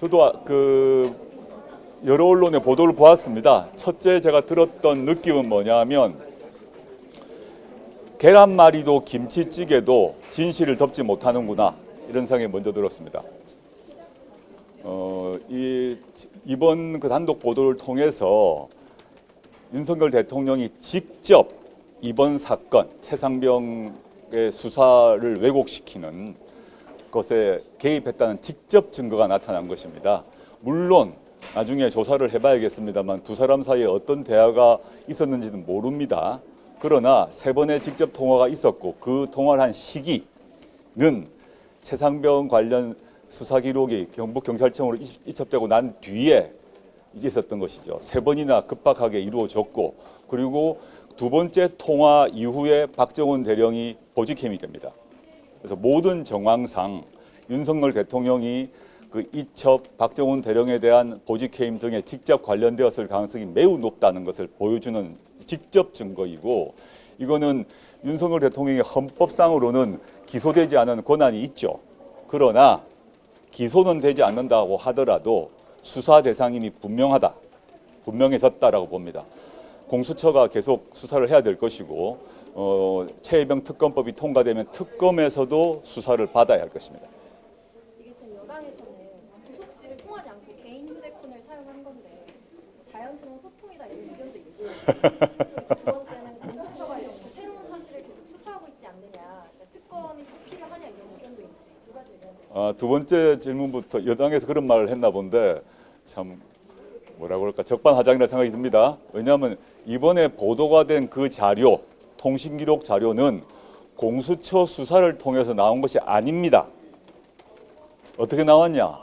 저도 아- 그 여러 언론의 보도를 보았습니다. 첫째 제가 들었던 느낌은 뭐냐면 계란말이도 김치찌개도 진실을 덮지 못하는구나 이런 생각이 먼저 들었습니다. 어, 이 이번 그 단독 보도를 통해서 윤석열 대통령이 직접 이번 사건 최상병의 수사를 왜곡시키는 것에 개입했다는 직접 증거가 나타난 것입니다. 물론 나중에 조사를 해봐야겠습니다만 두 사람 사이에 어떤 대화가 있었는지는 모릅니다. 그러나 세 번의 직접 통화가 있었고 그 통화를 한 시기는 최상병 관련 수사 기록이 경북 경찰청으로 이- 이첩되고 난 뒤에 이제 있었던 것이죠. 세 번이나 급박하게 이루어졌고 그리고 두 번째 통화 이후에 박정훈 대령이 보직해임이 됩니다. 그래서 모든 정황상 윤석열 대통령이 그 이첩 박정훈 대령에 대한 보직 해임 등에 직접 관련되었을 가능성이 매우 높다는 것을 보여주는 직접 증거이고 이거는 윤석열 대통령이 헌법상으로는 기소되지 않은 권한이 있죠. 그러나 기소는 되지 않는다고 하더라도 수사 대상임이 분명하다. 분명해졌다라고 봅니다. 공수처가 계속 수사를 해야 될 것이고 어, 최혜병 특검법이 통과되면 특검에서도 수사를 받아야 할 것입니다. 이게 지금 여당에서는 구속실을 통하지 않고 개인 휴대폰을 사용한 건데 자연스러운 소통이다 이런 의견도 있고 그리고 두 번째는 공수처가 이렇게 새로운 사실을 계속 수사하고 있지 않느냐 그러니까 특검이 꼭 필요하냐 이런 의견도 있는데 두 가지 의견 아, 두 번째 질문부터 여당에서 그런 말을 했나 본데 참 뭐라고 할까 적반하장이라 생각이 듭니다. 왜냐하면 이번에 보도가 된 그 자료 통신 기록 자료는 공수처 수사를 통해서 나온 것이 아닙니다. 어떻게 나왔냐?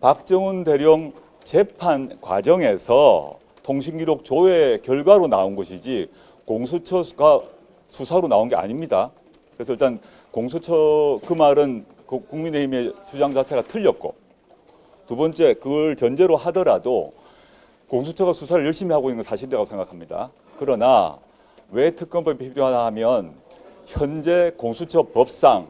박정훈 대령 재판 과정에서 통신 기록 조회 결과로 나온 것이지 공수처가 수사로 나온 게 아닙니다. 그래서 일단 공수처 그 말은 그 국민의힘의 주장 자체가 틀렸고 두 번째 그걸 전제로 하더라도 공수처가 수사를 열심히 하고 있는 건 사실이라고 생각합니다. 그러나 왜 특검법이 필요하냐 하면 현재 공수처 법상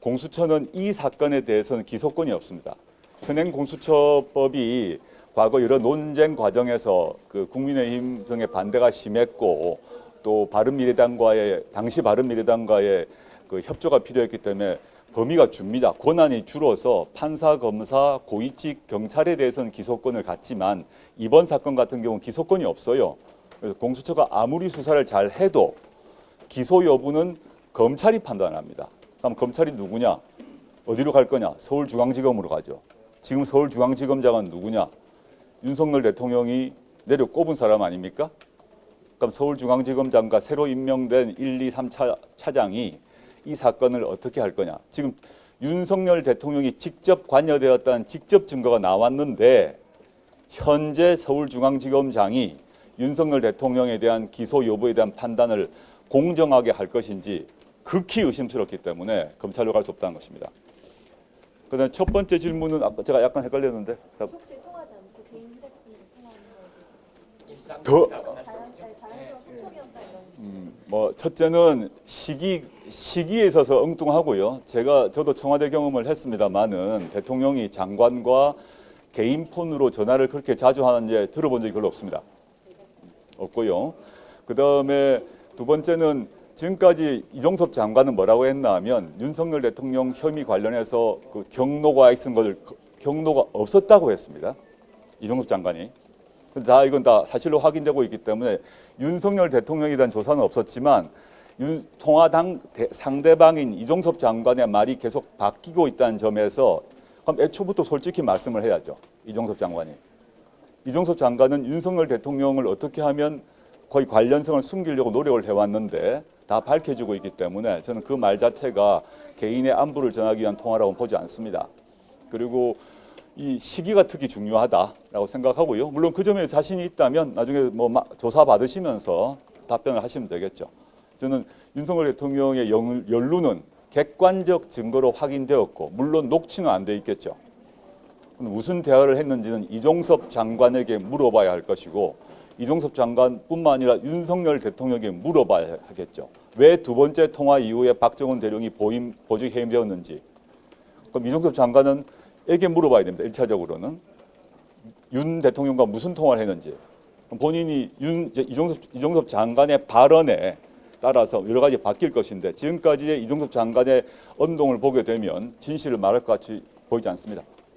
공수처는 이 사건에 대해서는 기소권이 없습니다. 현행 공수처법이 과거 여러 논쟁 과정에서 그 국민의힘 등의 반대가 심했고 또 바른미래당과의 당시 바른미래당과의 그 협조가 필요했기 때문에 범위가 줍니다. 권한이 줄어서 판사, 검사, 고위직 경찰에 대해서는 기소권을 갖지만 이번 사건 같은 경우는 기소권이 없어요. 그래서 공수처가 아무리 수사를 잘 해도 기소 여부는 검찰이 판단합니다. 그럼 검찰이 누구냐? 어디로 갈 거냐? 서울중앙지검으로 가죠. 지금 서울중앙지검장은 누구냐? 윤석열 대통령이 내려 꼽은 사람 아닙니까? 그럼 서울중앙지검장과 새로 임명된 1, 2, 3차 차장이 이 사건을 어떻게 할 거냐? 지금 윤석열 대통령이 직접 관여되었다는 직접 증거가 나왔는데 현재 서울중앙지검장이 윤석열 대통령에 대한 기소 여부에 대한 판단을 공정하게 할 것인지 극히 의심스럽기 때문에 검찰로 갈 수 없다는 것입니다. 그다음 첫 번째 질문은 아까 제가 약간 헷갈렸는데 더 음, 뭐 첫째는 시기 시기에 있어서 엉뚱하고요. 제가 저도 청와대 경험을 했습니다만은 대통령이 장관과 개인 폰으로 전화를 그렇게 자주 하는지 들어본 적이 별로 없습니다. 없고요. 그 다음에 두 번째는 지금까지 이종섭 장관은 뭐라고 했나 하면 윤석열 대통령 혐의 관련해서 그 경로가 있은 것을 경로가 없었다고 했습니다. 이종섭 장관이. 다 이건 다 사실로 확인되고 있기 때문에 윤석열 대통령에 대한 조사는 없었지만 윤, 통화당 대- 상대방인 이종섭 장관의 말이 계속 바뀌고 있다는 점에서 그럼 애초부터 솔직히 말씀을 해야죠. 이종섭 장관이. 이종섭 장관은 윤석열 대통령을 어떻게 하면 거의 관련성을 숨기려고 노력을 해왔는데 다 밝혀지고 있기 때문에 저는 그 말 자체가 개인의 안부를 전하기 위한 통화라고 보지 않습니다. 그리고 이 시기가 특히 중요하다라고 생각하고요. 물론 그 점에 자신이 있다면 나중에 뭐 마- 조사 받으시면서 답변을 하시면 되겠죠. 저는 윤석열 대통령의 영- 연루는 객관적 증거로 확인되었고 물론 녹취는 안 돼 있겠죠. 무슨 대화를 했는지는 이종섭 장관에게 물어봐야 할 것이고 이종섭 장관뿐만 아니라 윤석열 대통령에게 물어봐야 하겠죠. 왜 두 번째 통화 이후에 박정훈 대령이 보임 보직 해임되었는지. 그럼 이종섭 장관은 에게 물어봐야 됩니다. 일차적으로는윤 대통령과 무슨 통화를 했는지 본인이 윤 이종섭 이종섭 장관의 발언에 따라서 여러 가지 바뀔 것인데 지금까지의 이종섭 장관의 언동을 보게 되면 진실을 말할 것 같이 보이지 않습니다.